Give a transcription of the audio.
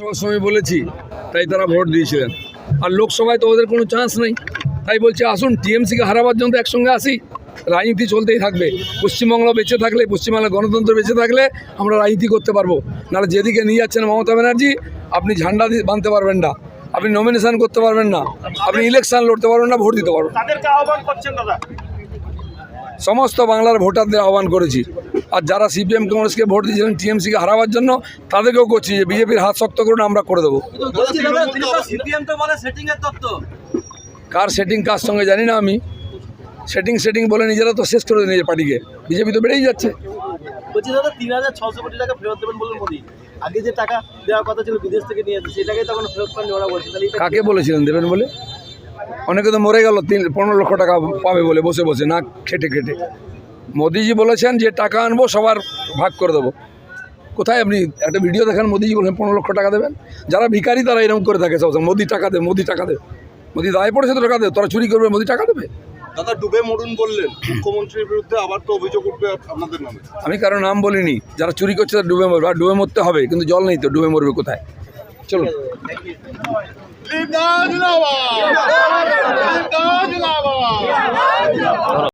সবার সময় বলেছি তাই তারা ভোট দিয়েছিলেন। আর লোকসভায় তো ওদের কোনো চান্স নেই। তাই বলছে আসুন টিএমসিকে হারাবার জন্য একসঙ্গে আসি। রাজনীতি চলতেই থাকবে। পশ্চিমবঙ্গ বেঁচে থাকলে পশ্চিমবাংলার গণতন্ত্র বেঁচে থাকলে আমরা রাজনীতি করতে পারব। নাহলে যেদিকে নিয়ে যাচ্ছেন মমতা ব্যানার্জি আপনি ঝান্ডা বাঁধতে পারবেন না। আপনি নমিনেশন করতে পারবেন না। আপনি ইলেকশন লড়তে পারবেন না ভোট দিতে পারবেন সমস্ত বাংলার ভোটারদের আহ্বান করেছি। আর যারা সিপিএম কংগ্রেসকে ভোট দিয়েছিলেন টিএমসিকে হারাবার জন্য তাদেরকেও করছি যে বিজেপির হাত শক্ত করুন আমরা করে দেবো। কার সেটিং কার সঙ্গে জানি না আমি। সেটিং সেটিং বলে নিজেরা তো শেষ করে নিজের পার্টিকে। বিজেপি তো বেড়েই যাচ্ছে। বলছি দাদা তিন হাজার ছশো কোটি টাকা ফেরত দেবেন বললেন মোদি। আগে যে টাকা দেওয়ার কথা ছিল বিদেশ থেকে নিয়ে আসছে সেই তখন ফেরত পাননি ওরা বলছে। কাকে বলেছিলেন দেবেন বলে? অনেকে তো মরে গেল তিন পনেরো লক্ষ টাকা পাবে বলে বসে বসে না খেটে খেটে। মোদিজি বলেছেন যে টাকা আনব সবার ভাগ করে দেবো। কোথায় আপনি একটা ভিডিও দেখেন মোদিজি বলেন পনেরো লক্ষ টাকা দেবেন? যারা ভিখারি তারা এরকম করে থাকে সবসময় মোদি টাকা দে মোদি টাকা দে। মোদি দায় পড়েছে তো টাকা দেবে তোরা চুরি করবে মোদি টাকা দেবে। দাদা ডুবে মরুন বললেন মুখ্যমন্ত্রীর বিরুদ্ধে আবার তো অভিযোগ উঠবে আপনাদের নামে। আমি কারও নাম বলিনি যারা চুরি করছে তারা ডুবে মরবে আর ডুবে মরতে হবে কিন্তু জল নেই তো ডুবে মরবে কোথায়? চলুন।